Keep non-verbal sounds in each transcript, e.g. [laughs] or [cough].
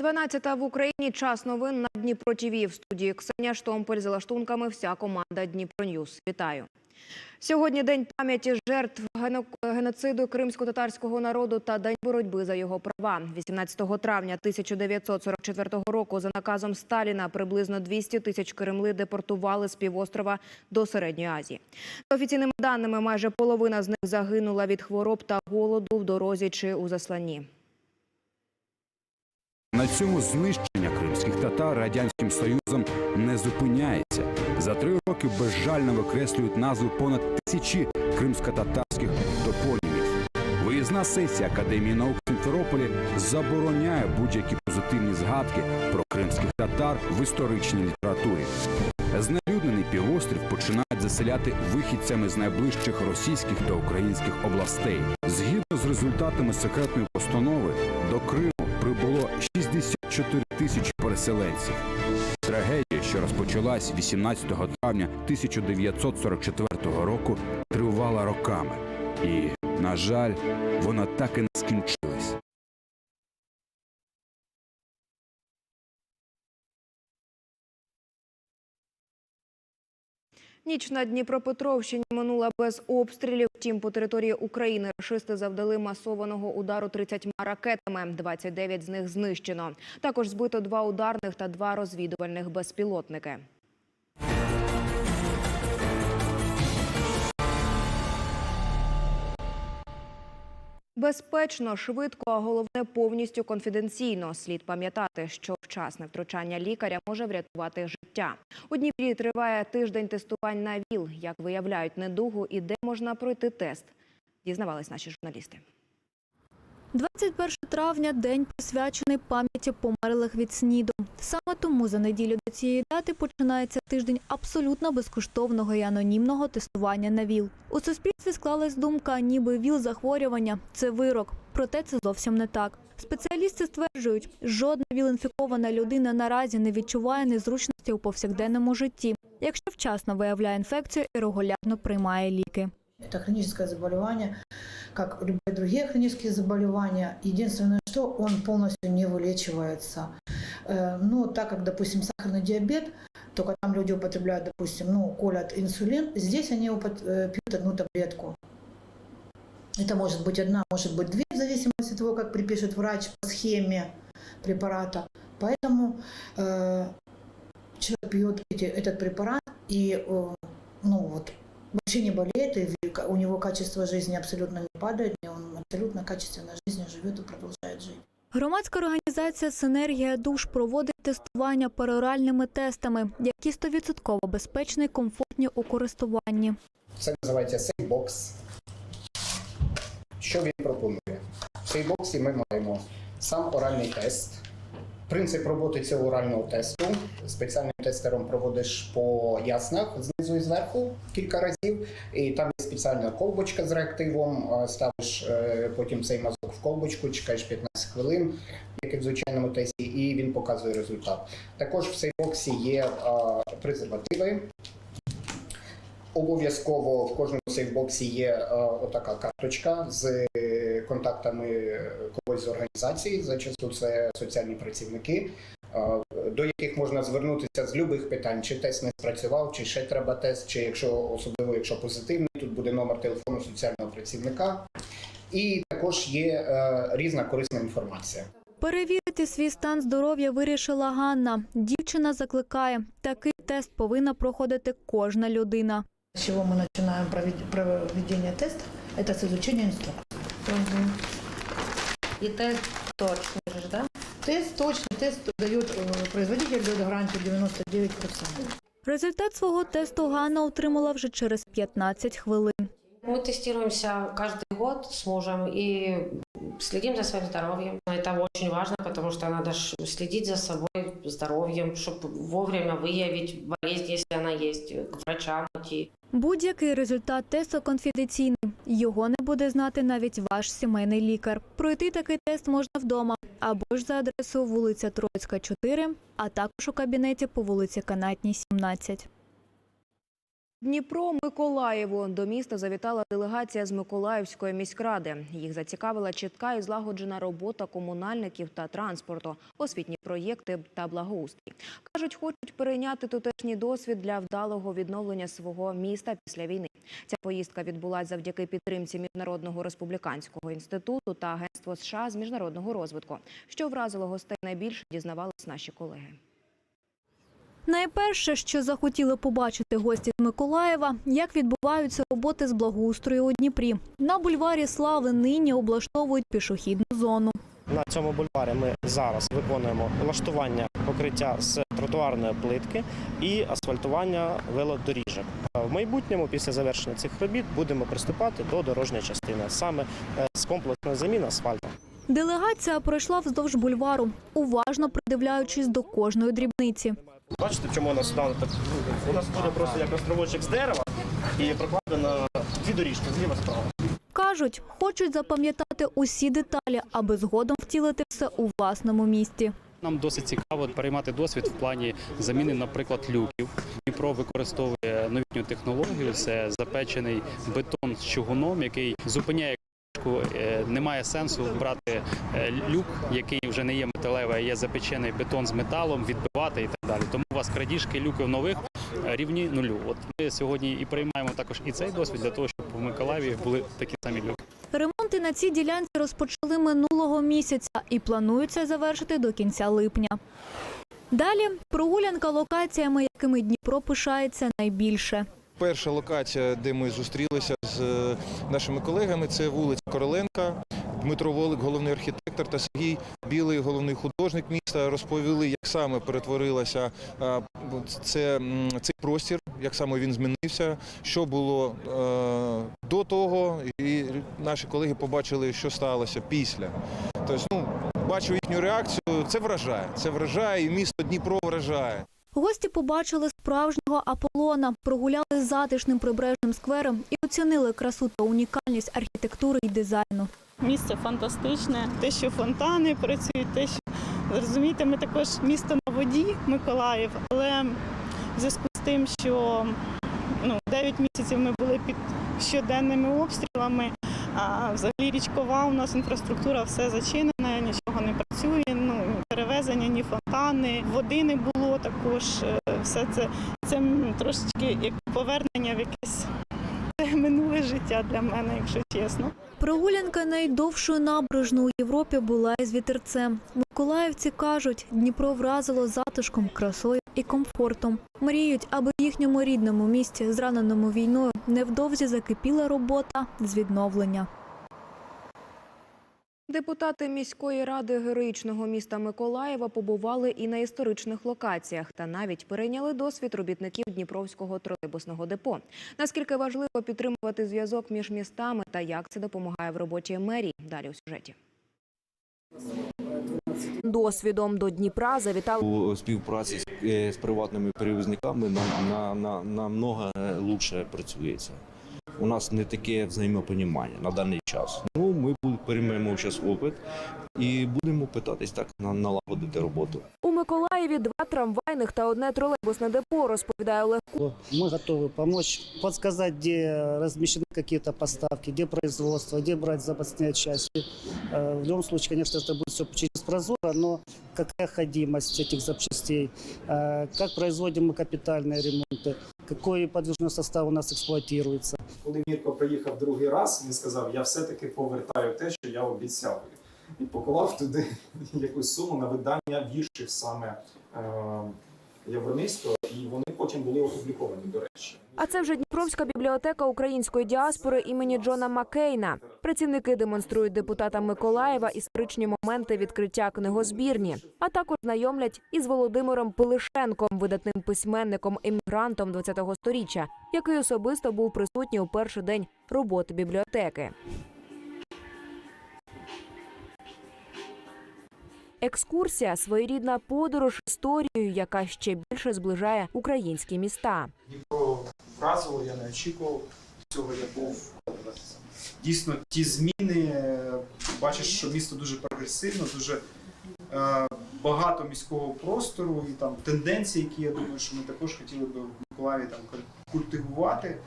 12 в Україні. Час новин на Дніпро ТІВІ. В студії Ксенія Штомполь за лаштунками вся команда Дніпро Ньюс. Вітаю. Сьогодні день пам'яті жертв гено- геноциду кримсько-татарського народу та день боротьби за його права. 18 травня 1944 року за наказом Сталіна приблизно 200 тисяч кремли депортували з півострова до Середньої Азії. За офіційними даними, майже половина з них загинула від хвороб та голоду в дорозі чи у засланні. На цьому знищення кримських татар радянським союзом не зупиняється. За три роки безжально викреслюють назви понад тисячі кримсько-татарських топонімів. Виїзна сесія Академії наук Сімферополі забороняє будь-які позитивні згадки про кримських татар в історичній літературі. Знелюднений півострів починають заселяти вихідцями з найближчих російських та українських областей. Згідно з результатами секретної постанови, до Криму 64 тисячі переселенців. Трагедія, що розпочалась 18 травня 1944 року, тривала роками. І, на жаль, вона так і не скінчилась. Ніч на Дніпропетровщині минула без обстрілів. Втім, по території України рашисти завдали масованого удару 30 ракетами. 29 з них знищено. Також збито два ударних та два розвідувальних безпілотники. Безпечно, швидко, а головне повністю конфіденційно. Слід пам'ятати, що вчасне втручання лікаря може врятувати життя. У Дніпрі триває тиждень тестувань на ВІЛ. Як виявляють недугу і де можна пройти тест, дізнавались наші журналісти. 21 травня – день присвячений пам'яті померлих від СНІДу. Саме тому за неділю до цієї дати починається тиждень абсолютно безкоштовного і анонімного тестування на ВІЛ. У суспільстві склалась думка, ніби ВІЛ-захворювання – це вирок. Проте це зовсім не так. Спеціалісти стверджують, жодна ВІЛ-інфікована людина наразі не відчуває незручності у повсякденному житті, якщо вчасно виявляє інфекцію і регулярно приймає ліки. Это хроническое заболевание, как любые другие хронические заболевания. Единственное, что он полностью не вылечивается. Э, Ну, так как, допустим, сахарный диабет, только там люди употребляют, допустим, ну, колят инсулин, здесь они э, пьют одну таблетку. Это может быть одна, может быть две, в зависимости от того, как припишет врач по схеме препарата. Поэтому э, человек пьет эти- этот препарат и, э, ну, вот, вообще не болеет, и у него качество жизни абсолютно не падает, и он абсолютно качественно жизнью живет и продолжает жить. Громадська організація «Синергія душ» проводить тестування пероральними тестами, які 100% безпечні і комфортні у користуванні. Це називається сейбокс. Що він пропонує? В сейбоксі ми маємо сам оральний тест. Принцип роботи цього орального тесту. Спеціальним тестером проводиш по яснах знизу і зверху кілька разів. І там є спеціальна колбочка з реактивом. Ставиш е, потім цей мазок в колбочку, чекаєш 15 хвилин, як і в звичайному тесті, і він показує результат. Також в сейбоксі є е, презервативи. Обов'язково в кожному сейфбоксі є е, отака карточка з контактами когось з організації. Зачасту це соціальні працівники, е, до яких можна звернутися з любих питань, чи тест не спрацював, чи ще треба тест, чи якщо особливо якщо позитивний, тут буде номер телефону соціального працівника. І також є е, різна корисна інформація. Перевірити свій стан здоров'я вирішила Ганна. Дівчина закликає, такий тест повинна проходити кожна людина. С чего мы начинаем провед- проведение теста? Это с изучения инструкции. И тест точный же, да? Тест точный, тест дает, э, производитель дает гарантию 99%. Результат свого тесту Ганна отримала вже через 15 хвилин. Мы тестируемся каждый год с мужем и следим за своим здоровьем. Это очень важно, потому что надо ж следить за собой здоровьем, чтобы вовремя выявить болезнь, если она есть, к врачам идти. Будь-який результат тесту конфіденційний. Його не буде знати навіть ваш сімейний лікар. Пройти такий тест можна вдома або ж за адресою вулиця Троїцька, 4, а також у кабінеті по вулиці Канатній, 17. Дніпро Миколаєву до міста завітала делегація з Миколаївської міськради. Їх зацікавила чітка і злагоджена робота комунальників та транспорту, освітні проєкти та благоустрій. кажуть, хочуть перейняти тутешній досвід для вдалого відновлення свого міста після війни. Ця поїздка відбулася завдяки підтримці міжнародного республіканського інституту та агентства США з міжнародного розвитку. Що вразило гостей найбільше, дізнавались наші колеги. Найперше, що захотіли побачити гості з Миколаєва, як відбуваються роботи з благоустрою у Дніпрі. На бульварі Слави нині облаштовують пішохідну зону. На цьому бульварі ми зараз виконуємо влаштування покриття з тротуарної плитки і асфальтування велодоріжок. В майбутньому, після завершення цих робіт, будемо приступати до дорожньої частини, саме е, з комплексної заміни асфальту. Делегація пройшла вздовж бульвару, уважно придивляючись до кожної дрібниці. Бачите, чому у нас сюди так? У нас буде просто як островочок з дерева і прокладено дві доріжки зліва справа. Кажуть, хочуть запам'ятати усі деталі, аби згодом втілити все у власному місті. Нам досить цікаво переймати досвід в плані заміни, наприклад, люків. Дніпро використовує новітню технологію. Це запечений бетон з чугуном, який зупиняє. Е, Немає сенсу брати е, люк, який вже не є металевий, а є запечений бетон з металом, відбивати і так далі. Тому у вас крадіжки люків нових е, рівні нулю. От ми сьогодні і приймаємо також і цей досвід для того, щоб в Миколаєві були такі самі люки. Ремонти на цій ділянці розпочали минулого місяця і плануються завершити до кінця липня. Далі прогулянка локаціями, якими Дніпро пишається найбільше. Перша локація, де ми зустрілися з е, нашими колегами, це вулиця Короленка. Дмитро Волик, головний архітектор, та Сергій Білий, головний художник міста, розповіли, як саме перетворилася це, цей простір, як саме він змінився, що було е, до того, і наші колеги побачили, що сталося після. Тобто, ну, бачу їхню реакцію. Це вражає. Це вражає, і місто Дніпро вражає. Гості побачили справжнього Аполлона, прогуляли затишним прибережним сквером і оцінили красу та унікальність архітектури і дизайну. Місце фантастичне, те, що фонтани працюють, те, що розумієте, ми також місто на воді, Миколаїв, але в зв'язку з тим, що ну, 9 місяців ми були під щоденними обстрілами, а взагалі річкова у нас інфраструктура все зачинена, нічого не працює. Не було також. Е, Все це, це трошечки як повернення в якесь [laughs] минуле життя для мене, якщо чесно. Прогулянка найдовшою набережною у Європі була із вітерцем. Миколаївці кажуть, Дніпро вразило затишком, красою і комфортом. Мріють, аби в їхньому рідному місті, зраненому війною, невдовзі закипіла робота з відновлення. Депутати міської ради героїчного міста Миколаєва побували і на історичних локаціях та навіть перейняли досвід робітників Дніпровського тролейбусного депо. Наскільки важливо підтримувати зв'язок між містами та як це допомагає в роботі мерії? Далі у сюжеті. Досвідом до Дніпра завітали у співпраці з, е, з приватними перевізниками нам на, на, намного лучше працюється. У нас не таке взаємопонімання на даний час Ну, ми бу- переймемо зараз опит і будемо питатись так на- налагодити роботу. у Миколаєві два трамвайних та одне тролейбусне депо, розповідає Олег Мы готовы помочь, подсказать, где размещены какие-то поставки, где производство, где брать запасные части. Э, В любом случае, конечно, это будет все через прозоро, но какая ходимость этих запчастей, э, как производим мы капитальные ремонты, какой подвижной состав у нас эксплуатируется. Коли Мірко приїхав другий раз, він сказав: я все-таки повертаю те, що я обіцяв. І поклав туди [laughs] якусь суму на видання віршів саме е, Явромійського, і вони потім були опубліковані, до речі. А це вже Дніпровська бібліотека української діаспори імені Джона Маккейна. Працівники демонструють депутатам Миколаєва історичні моменти відкриття книгозбірні, а також знайомлять із Володимиром Пилишенком, видатним письменником емігрантом ХХ століття, який особисто був присутній у перший день роботи бібліотеки. Екскурсія своєрідна подорож історією, яка ще більше зближає українські міста. Дніпро вразило, я не очікував цього. Я був дійсно ті зміни. Бачиш, що місто дуже прогресивно, дуже е, багато міського простору і там тенденції, які я думаю, що ми також хотіли би в Миколаєві там культивувати.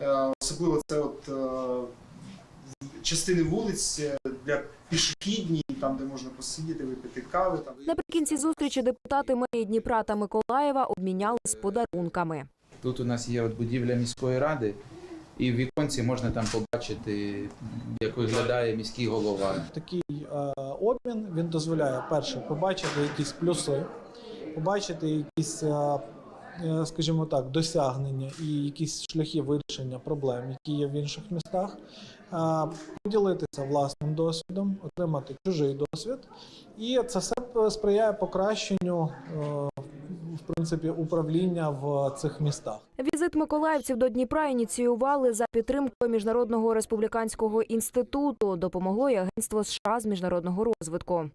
Е, Особливо це от е, частини вулиць е, для пішохідні, там де можна посидіти, випити кави. Там. Наприкінці зустрічі депутати мерії Дніпра та Миколаєва обмінялись подарунками. Тут у нас є от будівля міської ради, і в віконці можна там побачити, як виглядає міський голова. Такий е, обмін він дозволяє перше побачити якісь плюси, побачити якісь, е, скажімо так, досягнення і якісь шляхи вирішення проблем, які є в інших містах, е, поділитися власним досвідом, отримати чужий досвід, і це все сприяє покращенню. е, В принципі, управління в цих містах. Візит миколаївців до Дніпра ініціювали за підтримкою Міжнародного республіканського інституту. Допомогло й Агентство США з міжнародного розвитку.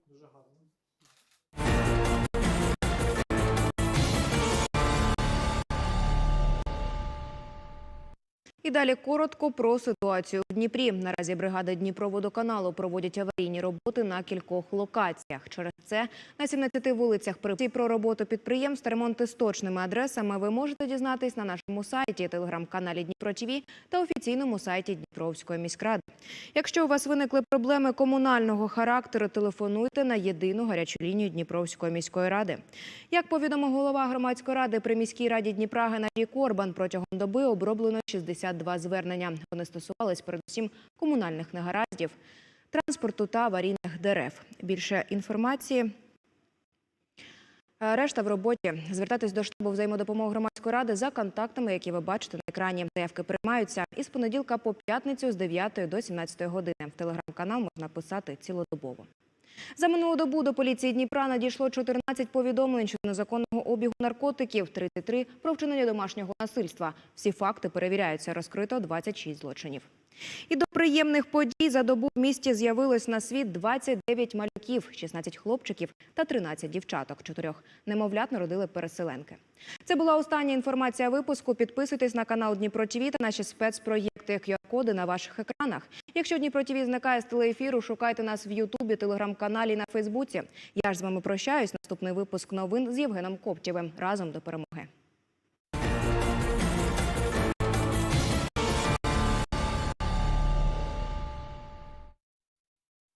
І далі коротко про ситуацію в Дніпрі. Наразі бригади Дніпроводоканалу проводять аварійні роботи на кількох локаціях. Через це на 17 вулицях при про роботу підприємств ремонти з точними адресами ви можете дізнатись на нашому сайті, телеграм-каналі Дніпро ТВ та офіційному сайті Дніпровської міськради. Якщо у вас виникли проблеми комунального характеру, телефонуйте на єдину гарячу лінію Дніпровської міської ради. Як повідомив голова громадської ради при міській раді Дніпра Геннадій Корбан, протягом доби оброблено 62 звернення. Вони стосувались передусім комунальних негараздів, транспорту та аварійних дерев. Більше інформації. Е, Решта в роботі. Звертайтесь до штабу взаємодопомоги громадської ради за контактами, які ви бачите на екрані. Заявки приймаються із понеділка по п'ятницю з 9 до 17 години. В телеграм-канал можна писати цілодобово. За минулу добу до поліції Дніпра надійшло 14 повідомлень щодо незаконного обігу наркотиків, 33 – про вчинення домашнього насильства. Всі факти перевіряються. Розкрито 26 злочинів. І до приємних подій за добу в місті з'явилось на світ 29 малюків, 16 хлопчиків та 13 дівчаток. Чотирьох немовлят народили переселенки. Це була остання інформація випуску. Підписуйтесь на канал Дніпро ТВ та наші спецпроєкти QR-коди на ваших екранах. Якщо Дніпро ТВ зникає з телеефіру, шукайте нас в Ютубі, телеграм-каналі на Фейсбуці. Я ж з вами прощаюсь. Наступний випуск новин з Євгеном Коптєвим. Разом до перемоги.